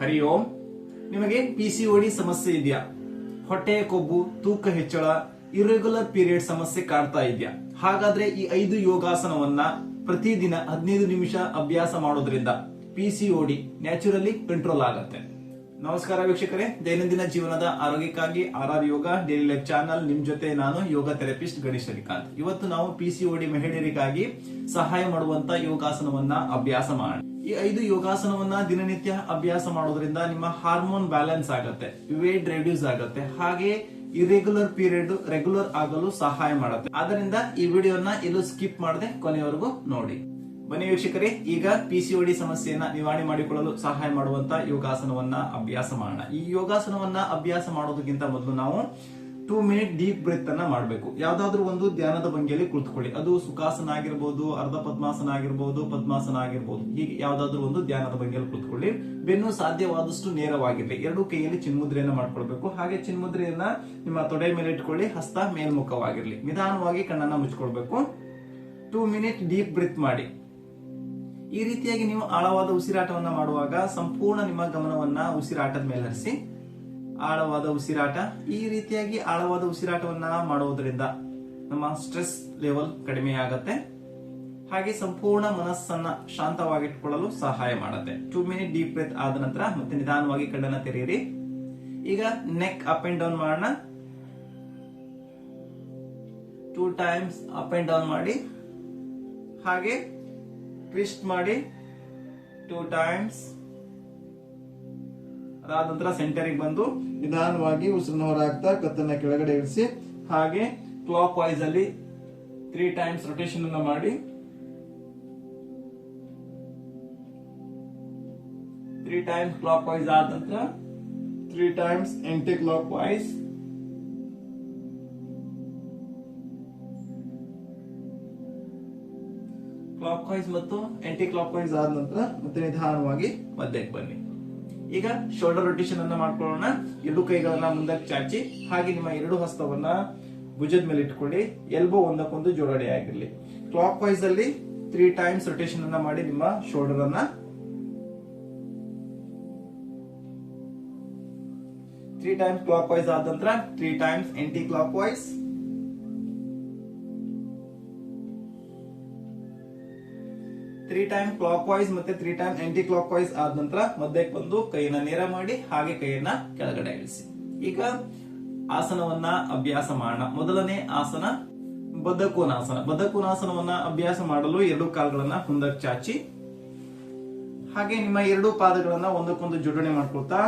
ಹರಿ ಓಂ. ನಿಮಗೆ P C ಓಡಿ ಸಮಸ್ಯೆ ಇದೆಯಾ? ಹೊಟ್ಟೆಯ ಕೊಬ್ಬು, ತೂಕ ಹೆಚ್ಚಳ ಇರೆಗ್ಯುಲರ್ ಪೀರಿಯಡ್ ಸಮಸ್ಯೆ ಕಾಡ್ತಾ ಇದೆಯಾ? ಹಾಗಾದ್ರೆ ಈ ಐದು ಯೋಗಾಸನವನ್ನ ಪ್ರತಿದಿನ ಹದಿನೈದು ನಿಮಿಷ ಅಭ್ಯಾಸ ಮಾಡೋದ್ರಿಂದ P C O D naturally control ಆಗತ್ತೆ. ನಮಸ್ಕಾರ ವೀಕ್ಷಕರೇ. ದೈನಂದಿನ ಜೀವನದ ಆರೋಗ್ಯಕ್ಕಾಗಿ R R Yoga daily life channel ನಿಮ್ ಜೊತೆ ನಾನು ಯೋಗ ಥೆರಪಿಸ್ಟ್ ಗಣೇಶ್ ಶ್ರೀಕಾಂತ್ ಇವತ್ತು ನಾವು ಪಿ ಸಿ ಓಡಿ ಮಹಿಳೆಯರಿಗಾಗಿ ಸಹಾಯ ಮಾಡುವಂತ ಯೋಗಾಸನವನ್ನ ಅಭ್ಯಾಸ ಮಾಡೋಣ. ಈ ಐದು ಯೋಗಾಸನವನ್ನ ದಿನನಿತ್ಯ ಅಭ್ಯಾಸ ಮಾಡೋದ್ರಿಂದ ನಿಮ್ಮ ಹಾರ್ಮೋನ್ ಬ್ಯಾಲೆನ್ಸ್ ಆಗತ್ತೆ, ವೇಟ್ ರೆಡ್ಯೂಸ್ ಆಗತ್ತೆ, ಹಾಗೆ ಇರೆಗ್ಯುಲರ್ ಪೀರಿಯಡ್ ರೆಗ್ಯುಲರ್ ಆಗಲು ಸಹಾಯ ಮಾಡುತ್ತೆ. ಆದ್ದರಿಂದ ಈ ವಿಡಿಯೋನ ಎಲ್ಲೂ ಸ್ಕಿಪ್ ಮಾಡದೆ ಕೊನೆಯವರೆಗೂ ನೋಡಿ. ಬನ್ನಿ ವೀಕ್ಷಕರೇ, ಈಗ ಪಿ ಸಿ ಒಡಿ ಸಮಸ್ಯೆಯನ್ನ ನಿವಾರಣೆ ಮಾಡಿಕೊಳ್ಳಲು ಸಹಾಯ ಮಾಡುವಂತ ಯೋಗಾಸನವನ್ನ ಅಭ್ಯಾಸ ಮಾಡೋಣ. ಈ ಯೋಗಾಸನವನ್ನ ಅಭ್ಯಾಸ ಮಾಡೋದಕ್ಕಿಂತ ಮೊದಲು ನಾವು ಟೂ ಮಿನಿಟ್ ಡೀಪ್ ಬ್ರೆತ್ ಅನ್ನ ಮಾಡಬೇಕು. ಯಾವ್ದಾದ್ರು ಒಂದು ಧ್ಯಾನದ ಭಂಗಿಯಲ್ಲಿ ಕುಳಿತುಕೊಳ್ಳಿ. ಅದು ಸುಖಾಸನ ಆಗಿರ್ಬೋದು, ಅರ್ಧ ಪದ್ಮಾಸನ ಆಗಿರ್ಬೋದು ಪದ್ಮಾಸನ ಆಗಿರ್ಬೋದು. ಹೀಗೆ ಯಾವ್ದಾದ್ರು ಒಂದು ಧ್ಯಾನದ ಭಂಗಿಯಲ್ಲಿ ಕುಳಿತುಕೊಳ್ಳಿ. ಬೆನ್ನು ಸಾಧ್ಯವಾದಷ್ಟು ನೇರವಾಗಿರಲಿ. ಎರಡು ಕೈಯಲ್ಲಿ ಚಿನ್ಮುದ್ರೆಯನ್ನ ಮಾಡ್ಕೊಳ್ಬೇಕು. ಹಾಗೆ ಚಿನ್ಮುದ್ರೆಯನ್ನ ನಿಮ್ಮ ತೊಡೆ ಮೇಲೆ ಇಟ್ಕೊಳ್ಳಿ. ಹಸ್ತ ಮೇಲ್ಮುಖವಾಗಿರ್ಲಿ. ನಿಧಾನವಾಗಿ ಕಣ್ಣನ್ನ ಮುಚ್ಕೊಳ್ಬೇಕು. ಟೂ ಮಿನಿಟ್ ಡೀಪ್ ಬ್ರಿತ್ ಮಾಡಿ. ಈ ರೀತಿಯಾಗಿ ನೀವು ಆಳವಾದ ಉಸಿರಾಟವನ್ನ ಮಾಡುವಾಗ ಸಂಪೂರ್ಣ ನಿಮ್ಮ ಗಮನವನ್ನ ಉಸಿರಾಟದ ಮೇಲೆ ಹರಿಸಿ. ಆಳವಾದ ಉಸಿರಾಟ, ಈ ರೀತಿಯಾಗಿ ಆಳವಾದ ಉಸಿರಾಟವನ್ನ ಮಾಡುವುದರಿಂದ ನಮ್ಮ ಸ್ಟ್ರೆಸ್ ಲೆವೆಲ್ ಕಡಿಮೆ ಆಗತ್ತೆ. ಹಾಗೆ ಸಂಪೂರ್ಣ ಮನಸ್ಸನ್ನ ಶಾಂತವಾಗಿಟ್ಕೊಳ್ಳಲು ಸಹಾಯ ಮಾಡುತ್ತೆ. ಟೂ ಮಿನಿಟ್ ಡೀಪ್ ಬ್ರೆತ್ ಆದ ನಂತರ ಮತ್ತೆ ನಿಧಾನವಾಗಿ ಕಣ್ಣನ್ನ ತೆರೆಯಿರಿ. ಈಗ ನೆಕ್ ಅಪ್ ಅಂಡ್ ಡೌನ್ ಮಾಡೋಣ. Two times up and down ಮಾಡಿ. ಹಾಗೆ ಟ್ವಿಸ್ಟ್ ಮಾಡಿ. ಟೂ ಟೈಮ್ಸ್ ಅದಾದ ನಂತರ ಸೆಂಟರಿಗೆ ಬಂದು ನಿಧಾನವಾಗಿ ಉಸಿರನ್ನ ಹೊರಹಾಕ್ತಾ ಕತ್ತನ್ನ ಕೆಳಗಡೆ ಇರಿಸಿ ಹಾಗೆ ಕ್ಲಾಕ್ ವೈಸ್ ಅಲ್ಲಿ ತ್ರೀ ಟೈಮ್ಸ್ ರೊಟೇಷನ್ ಅನ್ನ ಮಾಡಿ ತ್ರೀ ಟೈಮ್ಸ್ ಕ್ಲಾಕ್ ವೈಸ್ ಆದ ನಂತರ three times anti clockwise clockwise ಮತ್ತು ಎಂಟಿ ಕ್ಲಾಕ್ ವೈಸ್ ಆದ ನಂತರ ಮತ್ತೆ ನಿಧಾನವಾಗಿ ಮಧ್ಯಕ್ಕೆ ಬನ್ನಿ. ಈಗ ಶೋಲ್ಡರ್ ರೊಟೇಷನ್ ಅನ್ನ ಮಾಡ್ಕೊಳ್ಳೋಣ. ಎರಡು ಕೈಗಳನ್ನ ಮುಂದಕ್ಕೆ ಚಾಚಿ, ಹಾಗೆ ನಿಮ್ಮ ಎರಡು ಹಸ್ತವನ್ನ ಭುಜದ ಮೇಲೆ ಇಟ್ಕೊಳ್ಳಿ. ಎಲ್ಬೋ ಒಂದಕ್ಕೊಂದು ಜೋಡಣೆ ಆಗಿರಲಿ. ಕ್ಲಾಕ್ ವೈಸ್ ಅಲ್ಲಿ ತ್ರೀ ಟೈಮ್ಸ್ ರೊಟೇಷನ್ ಅನ್ನ ಮಾಡಿ ನಿಮ್ಮ ಶೋಲ್ಡರ್ ಅನ್ನ. ತ್ರೀ ಟೈಮ್ಸ್ ಕ್ಲಾಕ್ ವೈಸ್ ಆದ ನಂತರ three times anticlockwise three time clockwise ಮತ್ತೆ three time aunty clock wise ಆದ ನಂತರ ಮಧ್ಯಕ್ಕೆ ಬಂದು ಕೈಯನ್ನ ನೇರ ಮಾಡಿ ಹಾಗೆ ಕೈಯನ್ನ ಕೆಳಗಡೆ ಇಳಿಸಿ. ಈಗ ಆಸನವನ್ನ ಅಭ್ಯಾಸ ಮಾಡೋಣ. ಮೊದಲನೇ ಆಸನ ಬದ್ಧಕೋನಾಸನ ಬದ್ಧಕೋನಾಸನವನ್ನ ಅಭ್ಯಾಸ ಮಾಡಲು ಎರಡು ಕಾಲುಗಳನ್ನ ಮುಂದಕ್ಕೆ ಚಾಚಿ. ಹಾಗೆ ನಿಮ್ಮ ಎರಡು ಪಾದಗಳನ್ನ ಒಂದಕ್ಕೊಂದು ಜೋಡಣೆ ಮಾಡ್ಕೊಳ್ತಾ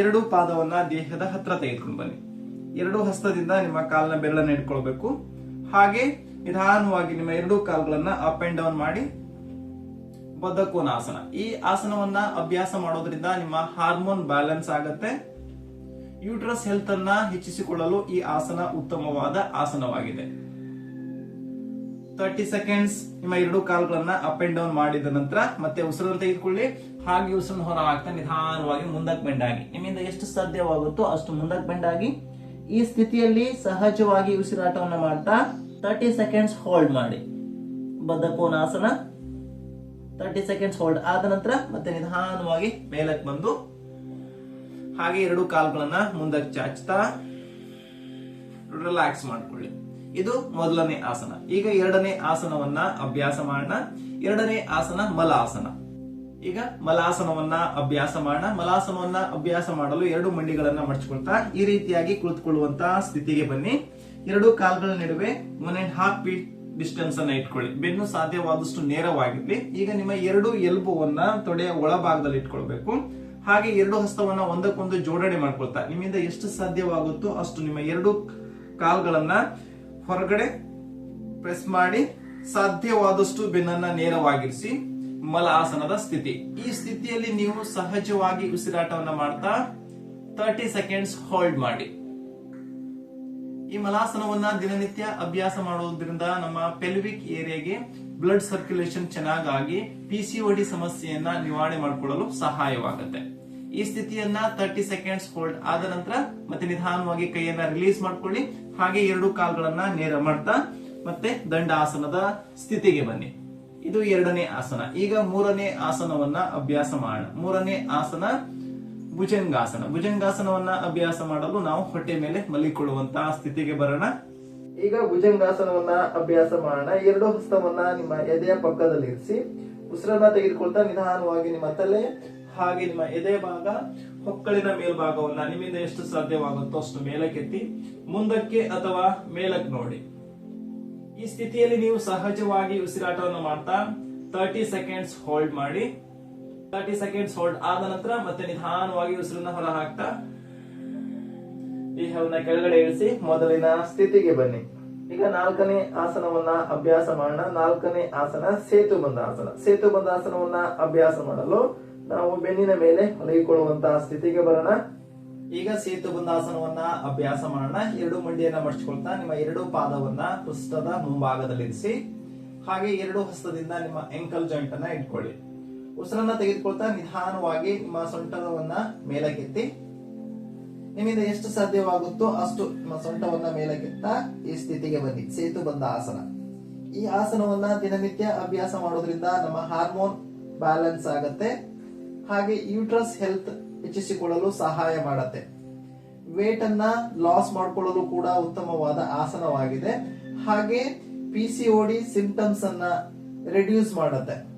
ಎರಡು ಪಾದವನ್ನ ದೇಹದ ಹತ್ರ ತೆಗೆದುಕೊಂಡು ಬನ್ನಿ. ಎರಡು ಹಸ್ತದಿಂದ ನಿಮ್ಮ ಕಾಲಿನ ಬೆರಳನ್ನ ಇಟ್ಕೊಳ್ಬೇಕು ಹಾಗೆ ನಿಧಾನವಾಗಿ ನಿಮ್ಮ ಎರಡು ಕಾಲುಗಳನ್ನ ಅಪ್ ಅಂಡ್ ಡೌನ್ ಮಾಡಿ ಬದ್ಧಕೋನಾಸನ ಈ ಆಸನವನ್ನ ಅಭ್ಯಾಸ ಮಾಡೋದ್ರಿಂದ ನಿಮ್ಮ ಹಾರ್ಮೋನ್ ಬ್ಯಾಲೆನ್ಸ್ ಆಗತ್ತೆ. ಯೂಟ್ರಸ್ ಹೆಲ್ತ್ ಅನ್ನ ಹೆಚ್ಚಿಸಿಕೊಳ್ಳಲು ಈ ಆಸನ ಉತ್ತಮವಾದ ಆಸನವಾಗಿದೆ. ತರ್ಟಿ ಸೆಕೆಂಡ್ಸ್ ನಿಮ್ಮ ಎರಡು ಕಾಲುಗಳನ್ನ ಅಪ್ ಅಂಡ್ ಡೌನ್ ಮಾಡಿದ ನಂತರ ಮತ್ತೆ ಉಸಿರನ್ನು ತೆಗೆದುಕೊಳ್ಳಿ. ಹಾಗೆ ಉಸಿರನ್ನು ಹೊರ ಹಾಕ್ತಾ ನಿಧಾನವಾಗಿ ಮುಂದಕ್ಕೆ ಬೆಂಡಾಗಿ. ನಿಮ್ಮಿಂದ ಎಷ್ಟು ಸಾಧ್ಯವಾಗುತ್ತೋ ಅಷ್ಟು ಮುಂದಕ್ಕೆ ಬೆಂಡಾಗಿ. ಈ ಸ್ಥಿತಿಯಲ್ಲಿ ಸಹಜವಾಗಿ ಉಸಿರಾಟವನ್ನು ಮಾಡ್ತಾ ತರ್ಟಿ ಸೆಕೆಂಡ್ಸ್ ಹೋಲ್ಡ್ ಮಾಡಿ. ಬದ್ಧಕೋನಾಸನ ತರ್ಟಿ ಸೆಕೆಂಡ್ಸ್ ಹೋಲ್ಡ್ ಆದ ನಂತರ ಮತ್ತೆ ನಿಧಾನವಾಗಿ ಮೇಲಕ್ಕೆ ಬಂದು ಹಾಗೆ ಎರಡು ಕಾಲುಗಳನ್ನ ಮುಂದಕ್ಕೆ ಚಾಚ್ತಾ ರಿಲ್ಯಾಕ್ಸ್ ಮಾಡ್ಕೊಳ್ಳಿ. ಇದು ಮೊದಲನೇ ಆಸನ. ಈಗ ಎರಡನೇ ಆಸನವನ್ನ ಅಭ್ಯಾಸ ಮಾಡೋಣ. ಎರಡನೇ ಆಸನ ಮಲಾಸನ. ಈಗ ಮಲಾಸನವನ್ನ ಅಭ್ಯಾಸ ಮಾಡೋಣ. ಮಲಾಸನವನ್ನ ಅಭ್ಯಾಸ ಮಾಡಲು ಎರಡು ಮಂಡಿಗಳನ್ನ ಮಡಚಿಕೊಳ್ತಾ ಈ ರೀತಿಯಾಗಿ ಕುಳಿತುಕೊಳ್ಳುವಂತ ಸ್ಥಿತಿಗೆ ಬನ್ನಿ. ಎರಡು ಕಾಲುಗಳ ನಡುವೆ one and half feet distance ಅನ್ನ ಇಟ್ಕೊಳ್ಳಿ. ಬೆನ್ನು ಸಾಧ್ಯವಾದಷ್ಟು ನೇರವಾಗಿರ್ಲಿ. ಈಗ ನಿಮ್ಮ ಎರಡು ಎಲ್ಬೋವನ್ನ ತೊಡೆಯ ಒಳಭಾಗದಲ್ಲಿ ಇಟ್ಕೊಳ್ಬೇಕು. ಹಾಗೆ ಎರಡು ಹಸ್ತವನ್ನ ಒಂದಕ್ಕೊಂದು ಜೋಡಣೆ ಮಾಡ್ಕೊಳ್ತಾ. ನಿಮ್ಮಿಂದ ಎಷ್ಟು ಸಾಧ್ಯವಾಗುತ್ತೋ ಅಷ್ಟು ನಿಮ್ಮ ಎರಡು ಕಾಲ್ಗಳನ್ನ ಹೊರಗಡೆ ಪ್ರೆಸ್ ಮಾಡಿ ಸಾಧ್ಯವಾದಷ್ಟು ಬೆನ್ನನ್ನ ನೇರವಾಗಿರಿಸಿ ಮಲ ಆಸನದ ಸ್ಥಿತಿ. ಈ ಸ್ಥಿತಿಯಲ್ಲಿ ನೀವು ಸಹಜವಾಗಿ ಉಸಿರಾಟವನ್ನ ಮಾಡ್ತಾ ತರ್ಟಿ ಸೆಕೆಂಡ್ಸ್ ಹೋಲ್ಡ್ ಮಾಡಿ. ಈ ಮಲಾಸನವನ್ನ ದಿನನಿತ್ಯ ಅಭ್ಯಾಸ ಮಾಡೋದ್ರಿಂದ ನಮ್ಮ ಪೆಲ್ವಿಕ್ ಏರಿಯಾಗೆ ಬ್ಲಡ್ ಸರ್ಕ್ಯುಲೇಷನ್ ಚೆನ್ನಾಗಾಗಿ ಪಿಸಿಒಡಿ ಸಮಸ್ಯೆಯನ್ನ ನಿವಾರಣೆ ಮಾಡಿಕೊಳ್ಳಲು ಸಹಾಯವಾಗುತ್ತೆ. ಈ ಸ್ಥಿತಿಯನ್ನ ತರ್ಟಿ ಸೆಕೆಂಡ್ಸ್ ಹೋಲ್ಡ್ ಆದ ನಂತರ ಮತ್ತೆ ನಿಧಾನವಾಗಿ ಕೈಯನ್ನ ರಿಲೀಸ್ ಮಾಡ್ಕೊಳ್ಳಿ. ಹಾಗೆ ಎರಡು ಕಾಲ್ಗಳನ್ನ ನೇರ ಮಾಡ್ತಾ ಮತ್ತೆ ದಂಡಾಸನದ ಸ್ಥಿತಿಗೆ ಬನ್ನಿ. ಇದು ಎರಡನೇ ಆಸನ. ಈಗ ಮೂರನೇ ಆಸನವನ್ನ ಅಭ್ಯಾಸ ಮಾಡೋಣ. ಮೂರನೇ ಆಸನ ಭುಜಂಗಾಸನ. ಭುಜಂಗಾಸನವನ್ನ ಅಭ್ಯಾಸ ಮಾಡಲು ನಾವು ಹೊಟ್ಟೆ ಮೇಲೆ ಮಲಿಕೊಳ್ಳುವಂತಹ ಸ್ಥಿತಿಗೆ ಬರೋಣ. ಈಗ ಭುಜಂಗಾಸನವನ್ನ ಅಭ್ಯಾಸ ಮಾಡೋಣ. ಎರಡು ಹಸ್ತವನ್ನ ನಿಮ್ಮ ಎದೆಯ ಪಕ್ಕದಲ್ಲಿ ಇರಿಸಿ ಉಸಿರನ್ನ ತೆಗೆದುಕೊಳ್ತಾ ನಿಧಾನವಾಗಿ ನಿಮ್ಮ ತಲೆ ಹಾಗೆ ನಿಮ್ಮ ಎದೆ ಭಾಗ ಹೊಕ್ಕಳಿನ ಮೇಲ್ಭಾಗವನ್ನ ನಿಮ್ಮಿಂದ ಎಷ್ಟು ಸಾಧ್ಯವಾಗುತ್ತೋ ಅಷ್ಟು ಮೇಲಕ್ಕೆತ್ತಿ, ಮುಂದಕ್ಕೆ ಅಥವಾ ಮೇಲಕ್ಕೆ ನೋಡಿ. ಈ ಸ್ಥಿತಿಯಲ್ಲಿ ನೀವು ಸಹಜವಾಗಿ ಉಸಿರಾಟವನ್ನು ಮಾಡ್ತಾ ತರ್ಟಿ ಸೆಕೆಂಡ್ಸ್ ಹೋಲ್ಡ್ ಮಾಡಿ. ತರ್ಟಿ ಸೆಕೆಂಡ್ಸ್ ಹೋಲ್ಡ್ ಆದ ನಂತರ ಮತ್ತೆ ನಿಧಾನವಾಗಿ ಉಸಿರನ್ನ ಹೊರ ಹಾಕ್ತಾ ದೇಹವನ್ನ ಕೆಳಗಡೆ ಇಳಿಸಿ ಮೊದಲಿನ ಸ್ಥಿತಿಗೆ ಬನ್ನಿ. ಈಗ ನಾಲ್ಕನೇ ಆಸನವನ್ನ ಅಭ್ಯಾಸ ಮಾಡೋಣ. ನಾಲ್ಕನೇ ಆಸನ ಸೇತು ಬಂದಾಸನ ಸೇತು ಬಂದಾಸನವನ್ನ ಅಭ್ಯಾಸ ಮಾಡಲು ನಾವು ಬೆನ್ನಿನ ಮೇಲೆ ಮಲಗಿಕೊಳ್ಳುವಂತಹ ಸ್ಥಿತಿಗೆ ಬರೋಣ. ಈಗ ಸೇತು ಬಂದಾಸನವನ್ನ ಅಭ್ಯಾಸ ಮಾಡೋಣ. ಎರಡು ಮಂಡಿಯನ್ನ ಮಡಚ್ಕೊಳ್ತಾ ನಿಮ್ಮ ಎರಡು ಪಾದವನ್ನ ಪುಸ್ತದ ಮುಂಭಾಗದಲ್ಲಿ ಇರಿಸಿ, ಹಾಗೆ ಎರಡು ಹಸ್ತದಿಂದ ನಿಮ್ಮ ಎಂಕಲ್ ಜಾಯಿಂಟ್ ಅನ್ನ ಇಟ್ಕೊಳ್ಳಿ. ಉಸಿರನ್ನ ತೆಗೆದುಕೊಳ್ತಾ ನಿಧಾನವಾಗಿ ನಿಮ್ಮ ಸೊಂಟವನ್ನ ಮೇಲಕ್ಕೆತ್ತಿ. ನಿಮ್ಮಿಂದ ಎಷ್ಟು ಸಾಧ್ಯವಾಗುತ್ತೋ ಅಷ್ಟು ನಿಮ್ಮ ಸೊಂಟವನ್ನ ಮೇಲಕ್ಕೆತ್ತ ಈ ಸ್ಥಿತಿಗೆ ಬನ್ನಿ. ಸೇತು ಬಂದ ಆಸನ. ಈ ಆಸನವನ್ನ ದಿನನಿತ್ಯ ಅಭ್ಯಾಸ ಮಾಡೋದ್ರಿಂದ ನಮ್ಮ ಹಾರ್ಮೋನ್ ಬ್ಯಾಲೆನ್ಸ್ ಆಗತ್ತೆ. ಹಾಗೆ ಯೂಟ್ರಸ್ ಹೆಲ್ತ್ ಹೆಚ್ಚಿಸಿಕೊಳ್ಳಲು ಸಹಾಯ ಮಾಡತ್ತೆ. ವೇಟ್ ಅನ್ನ ಲಾಸ್ ಮಾಡಿಕೊಳ್ಳಲು ಕೂಡ ಉತ್ತಮವಾದ ಆಸನವಾಗಿದೆ. ಹಾಗೆ ಪಿ ಸಿ ಡಿ ಸಿಂಪ್ಟಮ್ಸ್ ಅನ್ನ ರೆಡ್ಯೂಸ್ ಮಾಡುತ್ತೆ.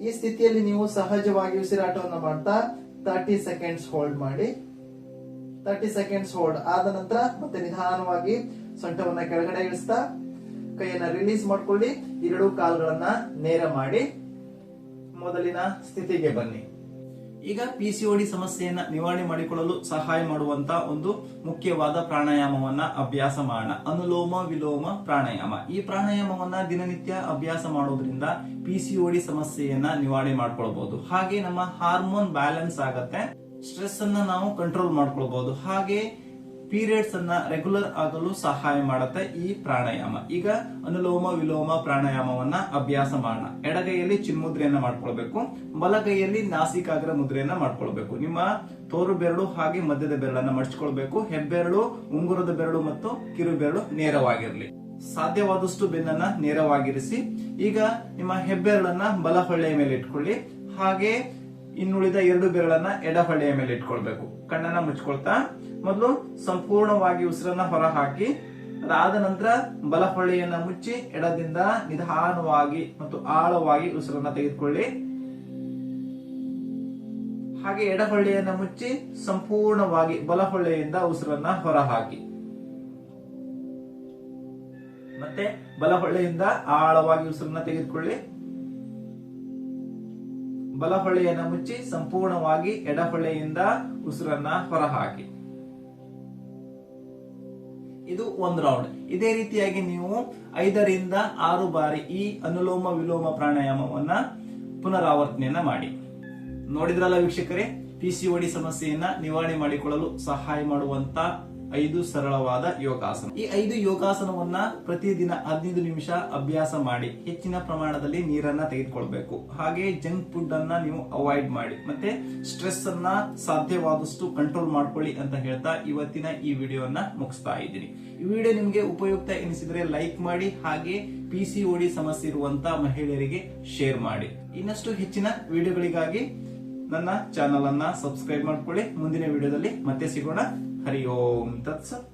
ಈ ಸ್ಥಿತಿಯಲ್ಲಿ ನೀವು ಸಹಜವಾಗಿ ಉಸಿರಾಟವನ್ನು ಮಾಡ್ತಾ ತರ್ಟಿ ಸೆಕೆಂಡ್ಸ್ ಹೋಲ್ಡ್ ಮಾಡಿ. ತರ್ಟಿ ಸೆಕೆಂಡ್ಸ್ ಹೋಲ್ಡ್ ಆದ ನಂತರ ಮತ್ತೆ ನಿಧಾನವಾಗಿ ಸೊಂಟವನ್ನ ಕೆಳಗಡೆ ಇಳಿಸ್ತಾ, ಕೈಯನ್ನ ರಿಲೀಸ್ ಮಾಡ್ಕೊಳ್ಳಿ. ಎರಡು ಕಾಲುಗಳನ್ನ ನೇರ ಮಾಡಿ. ಮೊದಲಿನ ಸ್ಥಿತಿಗೆ ಬನ್ನಿ. ಈಗ ಪಿ ಸಿ ಡಿ ಸಮಸ್ಯೆಯನ್ನ ನಿವಾರಣೆ ಮಾಡಿಕೊಳ್ಳಲು ಸಹಾಯ ಮಾಡುವಂತ ಒಂದು ಮುಖ್ಯವಾದ ಪ್ರಾಣಾಯಾಮವನ್ನ ಅಭ್ಯಾಸ ಮಾಡೋಣ. ಅನುಲೋಮ ವಿಲೋಮ ಪ್ರಾಣಾಯಾಮ. ಈ ಪ್ರಾಣಾಯಾಮವನ್ನ ದಿನನಿತ್ಯ ಅಭ್ಯಾಸ ಮಾಡೋದ್ರಿಂದ ಪಿ ಸಿ ಡಿ ಸಮಸ್ಯೆಯನ್ನ ನಿವಾರಣೆ ಮಾಡ್ಕೊಳ್ಬಹುದು ಹಾಗೆ ನಮ್ಮ ಹಾರ್ಮೋನ್ ಬ್ಯಾಲೆನ್ಸ್ ಆಗತ್ತೆ. ಸ್ಟ್ರೆಸ್ ಅನ್ನ ನಾವು ಕಂಟ್ರೋಲ್ ಮಾಡ್ಕೊಳ್ಬಹುದು ಹಾಗೆ ಪೀರಿಯಡ್ಸ್ ಅನ್ನ ರೆಗ್ಯುಲರ್ ಆಗಲು ಸಹಾಯ ಮಾಡುತ್ತೆ ಈ ಪ್ರಾಣಾಯಾಮ. ಈಗ ಅನುಲೋಮ ವಿಲೋಮ ಪ್ರಾಣಾಯಾಮವನ್ನ ಅಭ್ಯಾಸ ಮಾಡೋಣ. ಎಡಗೈಯಲ್ಲಿ ಚಿನ್ಮುದ್ರೆಯನ್ನ ಮಾಡ್ಕೊಳ್ಬೇಕು, ಬಲಗೈಯಲ್ಲಿ ನಾಸಿಕಾಗ್ರ ಮುದ್ರೆಯನ್ನ ಮಾಡ್ಕೊಳ್ಬೇಕು. ನಿಮ್ಮ ತೋರು ಬೆರಳು ಹಾಗೆ ಮಧ್ಯದ ಬೆರಳನ್ನ ಮಡಚ್ಕೊಳ್ಬೇಕು. ಹೆಬ್ಬೆರಳು, ಉಂಗುರದ ಬೆರಳು ಮತ್ತು ಕಿರು ಬೆರಳು ನೇರವಾಗಿರಲಿ. ಸಾಧ್ಯವಾದಷ್ಟು ಬೆನ್ನನ್ನ ನೇರವಾಗಿರಿಸಿ, ಈಗ ನಿಮ್ಮ ಹೆಬ್ಬೆರಳನ್ನ ಬಲ ಹೊಳ್ಳೆಯ ಮೇಲೆ ಇಟ್ಕೊಳ್ಳಿ. ಹಾಗೆ ಇನ್ನುಳಿದ ಎರಡು ಬೆರಳನ್ನ ಎಡ ಹೊಳ್ಳೆಯ ಮೇಲೆ ಇಟ್ಕೊಳ್ಬೇಕು. ಕಣ್ಣನ್ನ ಮುಚ್ಕೊಳ್ತಾ ಮೊದಲು ಸಂಪೂರ್ಣವಾಗಿ ಉಸಿರನ್ನ ಹೊರ ಹಾಕಿ ಅದಾದ ನಂತರ ಬಲಹೊಳೆಯನ್ನ ಮುಚ್ಚಿ ಎಡದಿಂದ ನಿಧಾನವಾಗಿ ಮತ್ತು ಆಳವಾಗಿ ಉಸಿರನ್ನ ತೆಗೆದುಕೊಳ್ಳಿ. ಹಾಗೆ ಎಡಹೊಳ್ಳೆಯನ್ನ ಮುಚ್ಚಿ ಸಂಪೂರ್ಣವಾಗಿ ಬಲಹೊಳೆಯಿಂದ ಉಸಿರನ್ನ ಹೊರ ಹಾಕಿ ಮತ್ತೆ ಬಲಹೊಳೆಯಿಂದ ಆಳವಾಗಿ ಉಸಿರನ್ನ ತೆಗೆದುಕೊಳ್ಳಿ. ಬಲಹೊಳೆಯನ್ನ ಮುಚ್ಚಿ ಸಂಪೂರ್ಣವಾಗಿ ಎಡಹೊಳೆಯಿಂದ ಉಸಿರನ್ನ ಹೊರಹಾಕಿ. ಇದು ಒಂದು ರೌಂಡ್ ಇದೇ ರೀತಿಯಾಗಿ ನೀವು ಐದರಿಂದ ಆರು ಬಾರಿ ಈ ಅನುಲೋಮ ವಿಲೋಮ ಪ್ರಾಣಾಯಾಮವನ್ನ ಪುನರಾವರ್ತನೆಯನ್ನ ಮಾಡಿ. ನೋಡಿದ್ರಲ್ಲ ವೀಕ್ಷಕರೇ ಪಿಸಿಒಡಿ ಸಮಸ್ಯೆಯನ್ನ ನಿವಾರಣೆ ಮಾಡಿಕೊಳ್ಳಲು ಸಹಾಯ ಮಾಡುವಂತ ಐದು ಸರಳವಾದ ಯೋಗಾಸನ. ಈ ಐದು ಯೋಗಾಸನವನ್ನ ಪ್ರತಿದಿನ ಹದಿನೈದು ನಿಮಿಷ ಅಭ್ಯಾಸ ಮಾಡಿ, ಹೆಚ್ಚಿನ ಪ್ರಮಾಣದಲ್ಲಿ ನೀರನ್ನ ತೆಗೆದುಕೊಳ್ಬೇಕು. ಹಾಗೆ ಜಂಕ್ ಫುಡ್ ಅನ್ನ ನೀವು ಅವಾಯ್ಡ್ ಮಾಡಿ. ಮತ್ತೆ ಸ್ಟ್ರೆಸ್ ಅನ್ನ ಸಾಧ್ಯವಾದಷ್ಟು ಕಂಟ್ರೋಲ್ ಮಾಡ್ಕೊಳ್ಳಿ ಅಂತ ಹೇಳ್ತಾ ಇವತ್ತಿನ ಈ ವಿಡಿಯೋನ ಮುಗಿಸ್ತಾ ಇದ್ದೀನಿ. ಈ ವಿಡಿಯೋ ನಿಮಗೆ ಉಪಯುಕ್ತ ಎನಿಸಿದ್ರೆ ಲೈಕ್ ಮಾಡಿ, ಹಾಗೆ ಪಿ ಸಿ ಓಡಿ ಸಮಸ್ಯೆ ಇರುವಂತ ಮಹಿಳೆಯರಿಗೆ ಶೇರ್ ಮಾಡಿ. ಇನ್ನಷ್ಟು ಹೆಚ್ಚಿನ ವಿಡಿಯೋಗಳಿಗಾಗಿ ನನ್ನ ಚಾನಲ್ ಅನ್ನ ಸಬ್ಸ್ಕ್ರೈಬ್ ಮಾಡ್ಕೊಳ್ಳಿ. ಮುಂದಿನ ವಿಡಿಯೋದಲ್ಲಿ ಮತ್ತೆ ಸಿಗೋಣ. ಹರಿ ಓಂ ತತ್ಸತ್